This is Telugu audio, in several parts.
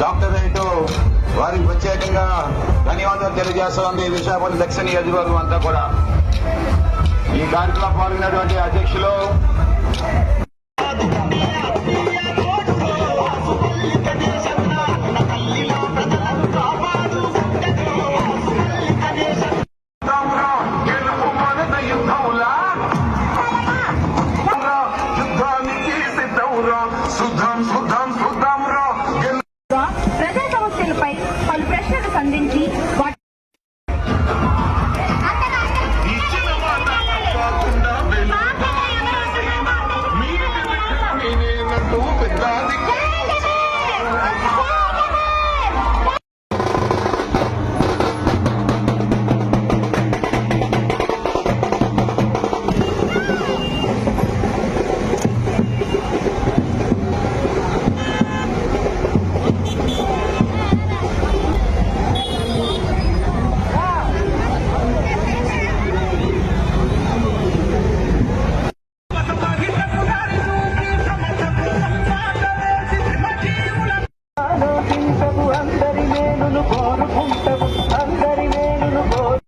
డాక్టర్ చరిత్రలో వారికి ప్రత్యేకంగా ధన్యవాదాలు తెలియజేస్తోంది. విశాఖపట్నం దక్షిణ నియోజకవర్గం అంతా కూడా. ఈ కార్యక్రమం పాల్గొన్నటువంటి అధ్యక్షులు ప్రజా సమస్యలపై పలు ప్రశ్నలు సంధించి ఇచ్చిన మాట కాకుండా నేనేనంటూ పెద్దాది ఆలోచించవు అందరి మేలును కోరుకుంటవు అందరి మేలును కోరు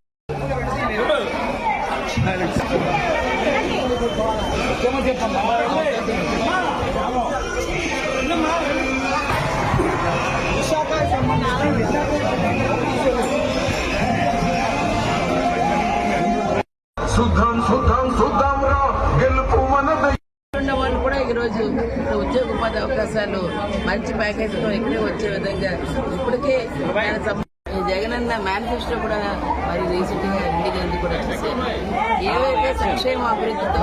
శుద్ధం శుద్ధం శుద్ధం రా గెలుపు మనది ఉన్న వాళ్ళు కూడా ఈరోజు ఉద్యోగ ఉపాధి అవకాశాలు మంచి ప్యాకేజీతో ఇక్కడే వచ్చే విధంగా ఇప్పటికే జగనన్న మేనిఫెస్టో కూడా మరి రీసెంట్గా కూడా చూశాను ఏవైతే సంక్షేమ అభివృద్ధితో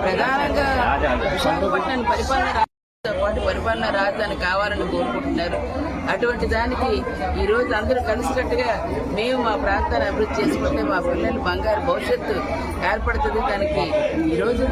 ప్రధానంగా విశాఖపట్నం పరిపాలన పాటు పరిపాలన రాజధాని కావాలని కోరుకుంటున్నారు అటువంటి దానికి ఈ రోజు అందరూ కలిసికట్టుగా మేము మా ప్రాంతాన్ని అభివృద్ధి చేసుకుంటే మా పిల్లలు బంగారు భవిష్యత్తు ఏర్పడుతుంది దానికి ఈ రోజు